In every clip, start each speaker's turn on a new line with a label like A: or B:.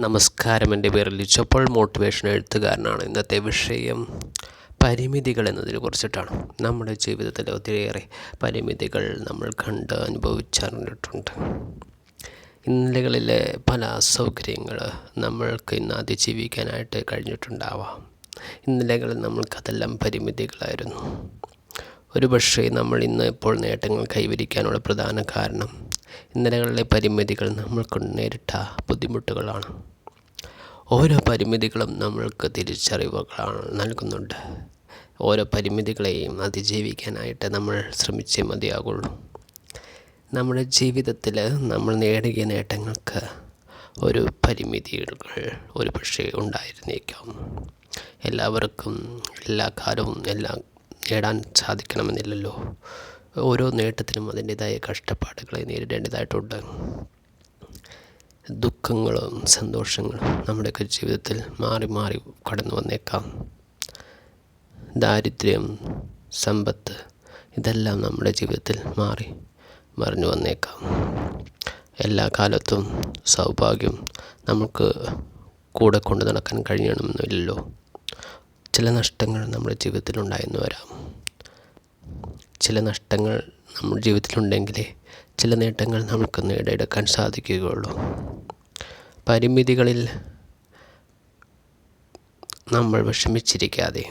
A: നമസ്കാരം. എന്റെ പേര് ലിച്ചപ്പോൾ മോട്ടിവേഷൻ എഴുത്തുകാരനാണ്. ഇന്നത്തെ വിഷയം പരിമിതികൾ എന്നതിനെ കുറിച്ചിട്ടാണ്. നമ്മുടെ ജീവിതത്തിൽ ഒത്തിരിയേറെ പരിമിതികൾ നമ്മൾ കണ്ട് അനുഭവിച്ചറിഞ്ഞിട്ടുണ്ട് ഇന്നലകളിലെ പല അസൗകര്യങ്ങൾ നമ്മൾക്ക് ഇന്ന് അതിജീവിക്കാനായിട്ട് കഴിഞ്ഞിട്ടുണ്ടാവാം. ഇന്നലകളിൽ നമ്മൾക്കതെല്ലാം പരിമിതികളായിരുന്നു. ഒരു പക്ഷേ നമ്മൾ ഇന്ന് ഇപ്പോൾ നേട്ടങ്ങൾ കൈവരിക്കാനുള്ള പ്രധാന കാരണം ഇന്നലകളിലെ പരിമിതികൾ നമ്മൾക്ക് നേരിട്ട ബുദ്ധിമുട്ടുകളാണ്. ഓരോ പരിമിതികളും നമ്മൾക്ക് തിരിച്ചറിവുകളാണ് നൽകുന്നുണ്ട്. ഓരോ പരിമിതികളെയും അതിജീവിക്കാനായിട്ട് നമ്മൾ ശ്രമിച്ചേ മതിയാകുള്ളൂ. നമ്മുടെ ജീവിതത്തിൽ നമ്മൾ നേടിയ നേട്ടങ്ങൾക്ക് ഒരു പരിമിതികൾ ഒരു പക്ഷേ ഉണ്ടായിരുന്നേക്കാം. എല്ലാവർക്കും എല്ലാ കാലവും എല്ലാം നേടാൻ സാധിക്കണമെന്നില്ലല്ലോ. ഓരോ നേട്ടത്തിനും അതിന്റേതായ കഷ്ടപ്പാടുകളെ നേരിടേണ്ടതായിട്ടുണ്ട്. ദുഃഖങ്ങളും സന്തോഷങ്ങളും നമ്മുടെയൊക്കെ ജീവിതത്തിൽ മാറി മാറി കടന്നു വന്നേക്കാം. ദാരിദ്ര്യം സമ്പത്ത് ഇതെല്ലാം നമ്മുടെ ജീവിതത്തിൽ മാറി മറിഞ്ഞു വന്നേക്കാം. എല്ലാ കാലത്തും സൗഭാഗ്യം നമുക്ക് കൂടെ കൊണ്ടു നടക്കാൻ കഴിയണമെന്നില്ലല്ലോ. ചില നഷ്ടങ്ങൾ നമ്മുടെ ജീവിതത്തിൽ ഉണ്ടായെന്ന് വരാം. ചില നഷ്ടങ്ങൾ നമ്മുടെ ജീവിതത്തിലുണ്ടെങ്കിലേ ചില നേട്ടങ്ങൾ നമുക്ക് നേടിയെടുക്കാൻ സാധിക്കുകയുള്ളൂ. പരിമിതികളിൽ നമ്മൾ വിഷമിച്ചിരിക്കാതെ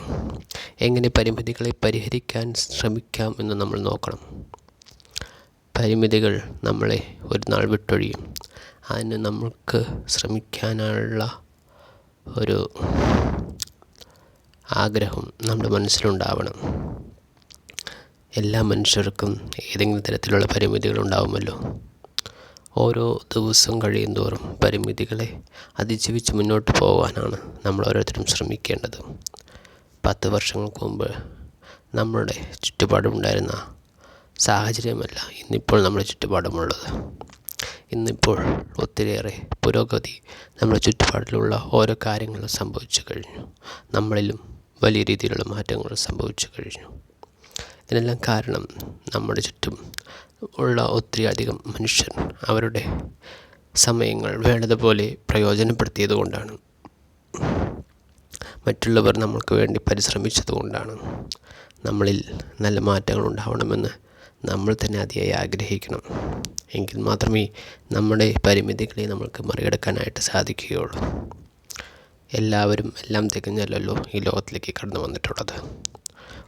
A: എങ്ങനെ പരിമിതികളെ പരിഹരിക്കാൻ ശ്രമിക്കാം എന്ന് നമ്മൾ നോക്കണം. പരിമിതികൾ നമ്മളെ ഒരു നാൾ വിട്ടൊഴിയും. അതിന് നമ്മൾക്ക് ശ്രമിക്കാനുള്ള ഒരു ആഗ്രഹം നമ്മുടെ മനസ്സിലുണ്ടാവണം. എല്ലാ മനുഷ്യർക്കും ഏതെങ്കിലും തരത്തിലുള്ള പരിമിതികൾ ഉണ്ടാവുമല്ലോ ഓരോ ദിവസം കഴിയും തോറും പരിമിതികളെ അതിജീവിച്ച് മുന്നോട്ട് പോകാനാണ് നമ്മൾ ഓരോരുത്തരും ശ്രമിക്കേണ്ടത്. പത്ത് വർഷങ്ങൾക്ക് മുമ്പ് നമ്മുടെ ചുറ്റുപാടുമുണ്ടായിരുന്ന സാഹചര്യമല്ല ഇന്നിപ്പോൾ നമ്മുടെ ചുറ്റുപാടുമുള്ളത്. ഇന്നിപ്പോൾ ഒത്തിരിയേറെ പുരോഗതി നമ്മുടെ ചുറ്റുപാടിലുള്ള ഓരോ കാര്യങ്ങളും സംഭവിച്ചു കഴിഞ്ഞു. നമ്മളിലും വലിയ രീതിയിലുള്ള മാറ്റങ്ങൾ സംഭവിച്ചു കഴിഞ്ഞു. ഇതിനെല്ലാം കാരണം നമ്മുടെ ചുറ്റും ഉള്ള ഒത്തിരി അധികം മനുഷ്യർ അവരുടെ സമയങ്ങൾ വേണ്ടതുപോലെ പ്രയോജനപ്പെടുത്തിയത് കൊണ്ടാണ്. മറ്റുള്ളവർ നമ്മൾക്ക് വേണ്ടി പരിശ്രമിച്ചത് കൊണ്ടാണ് നമ്മളിൽ നല്ല മാറ്റങ്ങൾ ഉണ്ടാവണമെന്ന് നമ്മൾ തന്നെ അതിയായി ആഗ്രഹിക്കണം. എങ്കിൽ മാത്രമേ നമ്മുടെ പരിമിതികളെ നമ്മൾക്ക് മറികടക്കാനായിട്ട് സാധിക്കുകയുള്ളൂ. എല്ലാവരും എല്ലാം തികഞ്ഞല്ലോ ഈ ലോകത്തിലേക്ക് കടന്നു വന്നിട്ടുള്ളത്.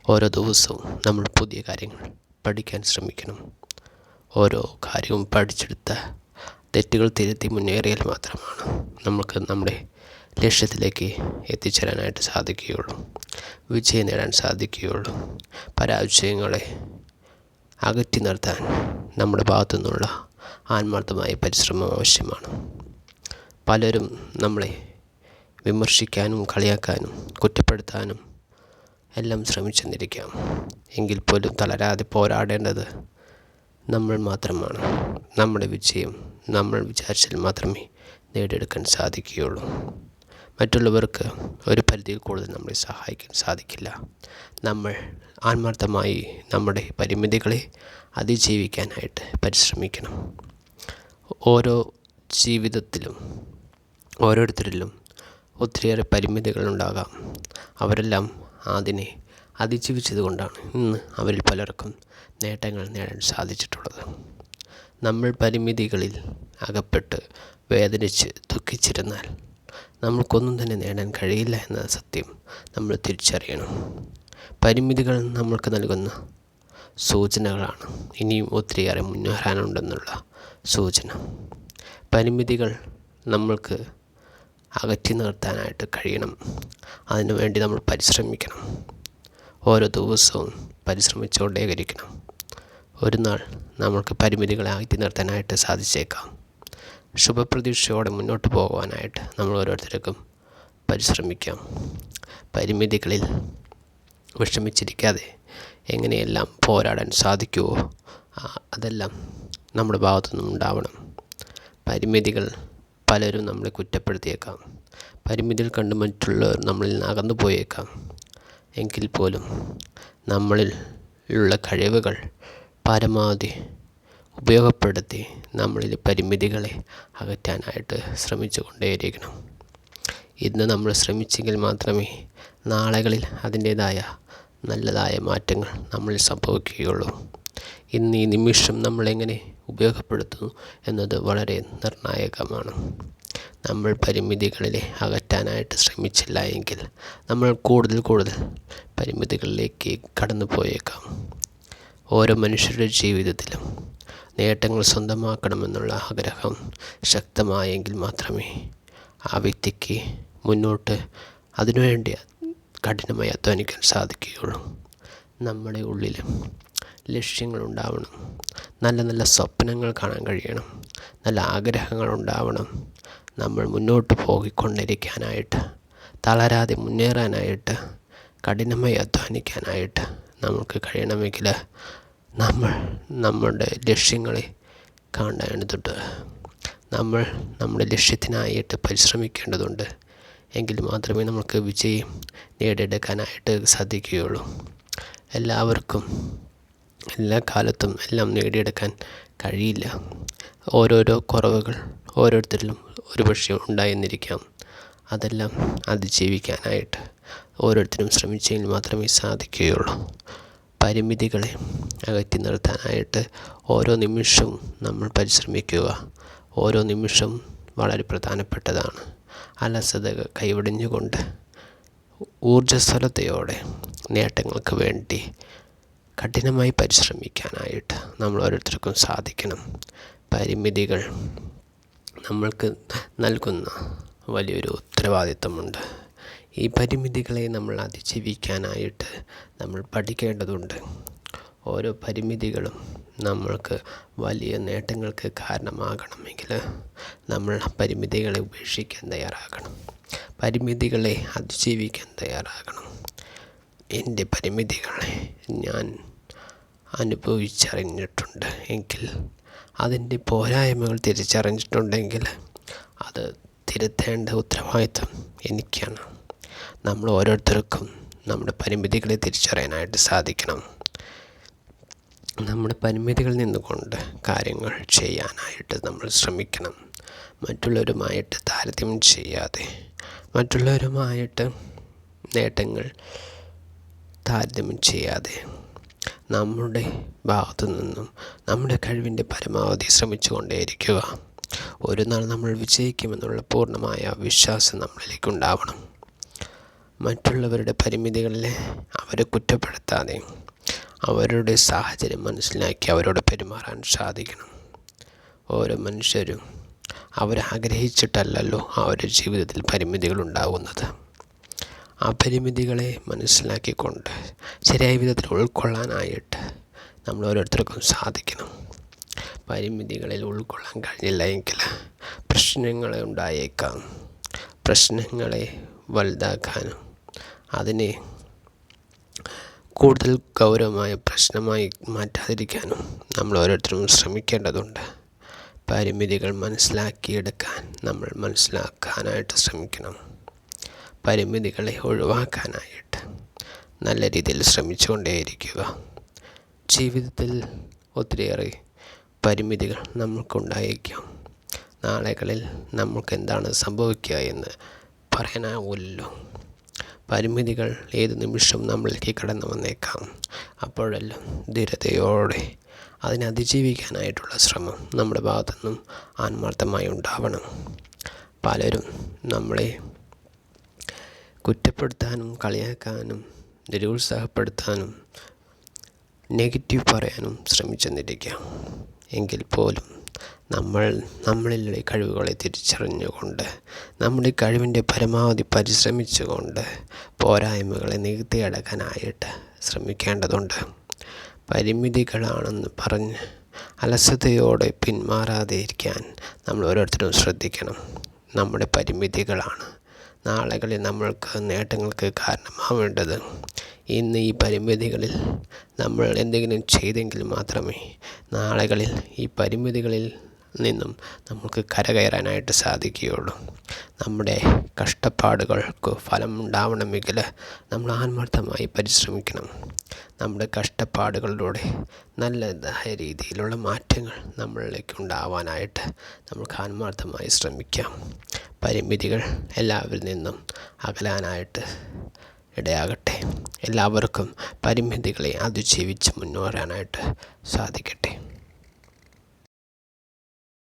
A: ഓരോ ദിവസവും നമ്മൾ പുതിയ കാര്യങ്ങൾ പഠിക്കാൻ ശ്രമിക്കണം. ഓരോ കാര്യവും പഠിച്ചെടുത്ത തെറ്റുകൾ തിരുത്തി മുന്നേറിയാൽ മാത്രമാണ് നമുക്ക് നമ്മുടെ ലക്ഷ്യത്തിലേക്ക് എത്തിച്ചേരാനായിട്ട് സാധിക്കുകയുള്ളൂ. വിജയം നേടാൻ സാധിക്കുകയുള്ളൂ. പരാജയങ്ങളെ അകറ്റി നിർത്താൻ നമ്മുടെ ഭാഗത്തു നിന്നുള്ള ആത്മാർത്ഥമായ പരിശ്രമം ആവശ്യമാണ്. പലരും നമ്മളെ വിമർശിക്കാനും കളിയാക്കാനും കുറ്റപ്പെടുത്താനും എല്ലാം ശ്രമിച്ചെന്നിരിക്കാം. എങ്കിൽ പോലും തളരാതെ പോരാടേണ്ടത് നമ്മൾ മാത്രമാണ്. നമ്മുടെ വിജയം നമ്മൾ വിചാരിച്ചാൽ മാത്രമേ നേടിയെടുക്കാൻ സാധിക്കുകയുള്ളൂ. മറ്റുള്ളവർക്ക് ഒരു പരിധിയിൽ കൂടുതൽ നമ്മളെ സഹായിക്കാൻ സാധിക്കില്ല. നമ്മൾ ആത്മാർത്ഥമായി നമ്മുടെ പരിമിതികളെ അതിജീവിക്കാനായിട്ട് പരിശ്രമിക്കണം. ഓരോ ജീവിതത്തിലും ഓരോരുത്തരിലും ഒത്തിരിയേറെ പരിമിതികളുണ്ടാകാം. അവരെല്ലാം അതിനെ അതിജീവിച്ചത് കൊണ്ടാണ് ഇന്ന് അവരിൽ പലർക്കും നേട്ടങ്ങൾ നേടാൻ സാധിച്ചിട്ടുള്ളത്. നമ്മൾ പരിമിതികളിൽ അകപ്പെട്ട് വേദനിച്ച് ദുഃഖിച്ചിരുന്നാൽ നമ്മൾക്കൊന്നും തന്നെ നേടാൻ കഴിയില്ല എന്ന സത്യം നമ്മൾ തിരിച്ചറിയണം. പരിമിതികൾ നമ്മൾക്ക് നൽകുന്ന സൂചനകളാണ് ഇനിയും ഒത്തിരിയേറെ മുന്നേറാനുണ്ടെന്നുള്ള സൂചന. പരിമിതികൾ നമ്മൾക്ക് അകറ്റി നിർത്താനായിട്ട് കഴിയണം. അതിനു വേണ്ടി നമ്മൾ പരിശ്രമിക്കണം. ഓരോ ദിവസവും പരിശ്രമിച്ചുകൊണ്ടേയിരിക്കണം. ഒരു നാൾ നമ്മൾക്ക് പരിമിതികളെ അകറ്റി നിർത്താനായിട്ട് സാധിച്ചേക്കാം. ശുഭപ്രതീക്ഷയോടെ മുന്നോട്ട് പോകുവാനായിട്ട് നമ്മൾ ഓരോരുത്തർക്കും പരിശ്രമിക്കാം. പരിമിതികളിൽ വിഷമിച്ചിരിക്കാതെ എങ്ങനെയെല്ലാം പോരാടാൻ സാധിക്കുമോ അതെല്ലാം നമ്മുടെ ഭാഗത്തുനിന്നും ഉണ്ടാവണം പരിമിതികൾ പലരും നമ്മളെ കുറ്റപ്പെടുത്തിയേക്കാം. പരിമിതികൾ കണ്ട് മറ്റുള്ളവർ നമ്മളിൽ നിന്ന് അകന്നു പോയേക്കാം. എങ്കിൽ പോലും നമ്മളിൽ ഉള്ള കഴിവുകൾ പരമാവധി ഉപയോഗപ്പെടുത്തി നമ്മളിൽ പരിമിതികളെ അകറ്റാനായിട്ട് ശ്രമിച്ചു കൊണ്ടേയിരിക്കണം ഇന്ന് നമ്മൾ ശ്രമിച്ചെങ്കിൽ മാത്രമേ നാളുകളിൽ അതിന്റേതായ നല്ലതായ മാറ്റങ്ങൾ നമ്മളിൽ സംഭവിക്കുകയുള്ളൂ. ഇന്ന് ഈ നിമിഷം നമ്മളെങ്ങനെ ഉപയോഗപ്പെടുത്തുന്നു എന്നത് വളരെ നിർണായകമാണ്. നമ്മൾ പരിമിതികളിലെ അകറ്റാനായിട്ട് ശ്രമിച്ചില്ല എങ്കിൽ നമ്മൾ കൂടുതൽ കൂടുതൽ പരിമിതികളിലേക്ക് കടന്നു പോയേക്കാം ഓരോ മനുഷ്യരുടെ ജീവിതത്തിലും നേട്ടങ്ങൾ സ്വന്തമാക്കണമെന്നുള്ള ആഗ്രഹം ശക്തമായെങ്കിൽ മാത്രമേ ആ വ്യക്തിക്ക് മുന്നോട്ട് അതിനുവേണ്ടി കഠിനമായി അധ്വാനിക്കാൻ സാധിക്കുകയുള്ളൂ. നമ്മുടെ ഉള്ളിൽ ലക്ഷ്യങ്ങൾ ഉണ്ടാവണം നല്ല നല്ല സ്വപ്നങ്ങൾ കാണാൻ കഴിയണം. നല്ല ആഗ്രഹങ്ങൾ ഉണ്ടാവണം. നമ്മൾ മുന്നോട്ട് പോയിക്കൊണ്ടിരിക്കാനായിട്ട് തളരാതെ മുന്നേറാനായിട്ട് കഠിനമായി അധ്വാനിക്കാനായിട്ട് നമുക്ക് കഴിയണമെങ്കിൽ നമ്മൾ നമ്മുടെ ലക്ഷ്യങ്ങളെ കാണേണ്ടതുണ്ട് നമ്മൾ നമ്മുടെ ലക്ഷ്യത്തിനായിട്ട് പരിശ്രമിക്കേണ്ടതുണ്ട്. എങ്കിൽ മാത്രമേ നമുക്ക് വിജയം നേടിയെടുക്കാനായിട്ട് സാധിക്കുകയുള്ളൂ. എല്ലാവർക്കും എല്ലാ കാലത്തും എല്ലാം നേടിയെടുക്കാൻ കഴിയില്ല. ഓരോരോ കുറവുകൾ ഓരോരുത്തരിലും ഒരുപക്ഷെ ഉണ്ടായെന്നിരിക്കാം. അതെല്ലാം അതിജീവിക്കാനായിട്ട് ഓരോരുത്തരും ശ്രമിച്ചെങ്കിൽ മാത്രമേ സാധിക്കുകയുള്ളൂ. പരിമിതികളെ അകറ്റി നിർത്താനായിട്ട് ഓരോ നിമിഷവും നമ്മൾ പരിശ്രമിക്കുക. ഓരോ നിമിഷവും വളരെ പ്രധാനപ്പെട്ടതാണ്. അലസത കൈവടിഞ്ഞുകൊണ്ട് ഊർജസ്വലതയോടെ നേട്ടങ്ങൾക്ക് വേണ്ടി കഠിനമായി പരിശ്രമിക്കാനായിട്ട് നമ്മൾ ഓരോരുത്തർക്കും സാധിക്കണം. പരിമിതികൾ നമ്മൾക്ക് നൽകുന്ന വലിയൊരു ഉത്തരവാദിത്തമുണ്ട്. ഈ പരിമിതികളെ നമ്മൾ അതിജീവിക്കാനായിട്ട് നമ്മൾ പഠിക്കേണ്ടതുണ്ട്. ഓരോ പരിമിതികളും നമ്മൾക്ക് വലിയ നേട്ടങ്ങൾക്ക് കാരണമാകണമെങ്കിൽ നമ്മൾ പരിമിതികളെ ഉപേക്ഷിക്കാൻ തയ്യാറാകണം. പരിമിതികളെ അതിജീവിക്കാൻ തയ്യാറാകണം. എന്റെ പരിമിതികളെ ഞാൻ അനുഭവിച്ചറിഞ്ഞിട്ടുണ്ട്. എങ്കിൽ അതിന്റെ പോരായ്മകൾ തിരിച്ചറിഞ്ഞിട്ടുണ്ടെങ്കിൽ അത് തിരുത്തേണ്ട ഉത്തരവാദിത്വം എനിക്കാണ്. നമ്മൾ ഓരോരുത്തർക്കും നമ്മുടെ പരിമിതികളെ തിരിച്ചറിയാനായിട്ട് സാധിക്കണം. നമ്മുടെ പരിമിതികളിൽ നിന്നുകൊണ്ട് കാര്യങ്ങൾ ചെയ്യാനായിട്ട് നമ്മൾ ശ്രമിക്കണം. മറ്റുള്ളവരുമായിട്ട് താരതമ്യം ചെയ്യാതെ മറ്റുള്ളവരുമായിട്ട് നേട്ടങ്ങൾ താരതമ്യം ചെയ്യാതെ നമ്മുടെ ഭാഗത്തു നിന്നും നമ്മുടെ കഴിവിന്റെ പരമാവധി ശ്രമിച്ചു കൊണ്ടേയിരിക്കുക ഒരു നാൾ നമ്മൾ വിജയിക്കുമെന്നുള്ള പൂർണമായ വിശ്വാസം നമ്മളിലേക്ക് ഉണ്ടാവണം. മറ്റുള്ളവരുടെ പരിമിതികളിലെ അവരെ കുറ്റപ്പെടുത്താതെ അവരുടെ സാഹചര്യം മനസ്സിലാക്കി അവരോട് പെരുമാറാൻ സാധിക്കണം. ഓരോ മനുഷ്യരും അവരാഗ്രഹിച്ചിട്ടല്ലല്ലോ അവരുടെ ജീവിതത്തിൽ പരിമിതികൾ ഉണ്ടാകുന്നത്. ആ പരിമിതികളെ മനസ്സിലാക്കിക്കൊണ്ട് ശരിയായ വിധത്തിൽ ഉൾക്കൊള്ളാനായിട്ട് നമ്മൾ ഓരോരുത്തർക്കും സാധിക്കണം. പരിമിതികളിൽ ഉൾക്കൊള്ളാൻ കഴിഞ്ഞില്ല എങ്കിൽ പ്രശ്നങ്ങൾ ഉണ്ടായേക്കാം. പ്രശ്നങ്ങളെ വലുതാക്കാനും അതിനെ കൂടുതൽ ഗൗരവമായ പ്രശ്നമായി മാറ്റാതിരിക്കാനും നമ്മൾ ഓരോരുത്തരും ശ്രമിക്കേണ്ടതുണ്ട്. പരിമിതികൾ മനസ്സിലാക്കിയെടുക്കാൻ നമ്മൾ മനസ്സിലാക്കാനായിട്ട് ശ്രമിക്കണം. പരിമിതികളെ ഒഴിവാക്കാനായിട്ട് നല്ല രീതിയിൽ ശ്രമിച്ചുകൊണ്ടേയിരിക്കുക. ജീവിതത്തിൽ ഒത്തിരിയേറെ പരിമിതികൾ നമുക്കുണ്ടായേക്കാം നാളുകളിൽ നമുക്ക് എന്താണ് സംഭവിക്കുക എന്ന് പറയാനാവില്ലല്ലോ പരിമിതികൾ ഏത് നിമിഷം നമ്മളിലേക്ക് കടന്നു വന്നേക്കാം. അപ്പോഴെല്ലാം ധീരതയോടെ അതിനെ അതിജീവിക്കാനായിട്ടുള്ള ശ്രമം നമ്മുടെ ഭാഗത്തുനിന്നും ആത്മാർത്ഥമായി ഉണ്ടാവണം. പലരും നമ്മളെ കുറ്റപ്പെടുത്താനും കളിയാക്കാനും നിരുത്സാഹപ്പെടുത്താനും നെഗറ്റീവ് പറയാനും ശ്രമിച്ചെന്നിരിക്കാം. എങ്കിൽ പോലും നമ്മൾ നമ്മളിലെ കഴിവുകളെ തിരിച്ചറിഞ്ഞുകൊണ്ട് നമ്മുടെ കഴിവിന്റെ പരമാവധി പരിശ്രമിച്ചുകൊണ്ട് പോരായ്മകളെ നികത്തിയടക്കാനായിട്ട് ശ്രമിക്കേണ്ടതുണ്ട്. പരിമിതികളാണെന്ന് പറഞ്ഞ് അലസതയോടെ പിന്മാറാതെ ഇരിക്കാൻ നമ്മൾ ഓരോരുത്തരും ശ്രദ്ധിക്കണം. നമ്മുടെ പരിമിതികളാണ് നാളുകളിൽ നമ്മൾക്ക് നേട്ടങ്ങൾക്ക് കാരണമാവേണ്ടത്. ഇന്ന് ഈ പരിമിതികളിൽ നമ്മൾ എന്തെങ്കിലും ചെയ്തെങ്കിൽ മാത്രമേ നാളുകളിൽ ഈ പരിമിതികളിൽ നിന്നും നമുക്ക് കരകയറാനായിട്ട് സാധിക്കുകയുള്ളൂ. നമ്മുടെ കഷ്ടപ്പാടുകൾക്ക് ഫലം ഉണ്ടാവണമെങ്കിൽ നമ്മൾ ആത്മാർത്ഥമായി പരിശ്രമിക്കണം. നമ്മുടെ കഷ്ടപ്പാടുകളിലൂടെ നല്ലതായ രീതിയിലുള്ള മാറ്റങ്ങൾ നമ്മളിലേക്ക് ഉണ്ടാവാനായിട്ട് നമുക്ക് ആത്മാർത്ഥമായി ശ്രമിക്കാം. പരിമിതികൾ എല്ലാവരിൽ നിന്നും അകലാനായിട്ട് ഇടയാകട്ടെ. എല്ലാവർക്കും പരിമിതികളെ അതിജീവിച്ച് മുന്നേറാനായിട്ട് സാധിക്കട്ടെ.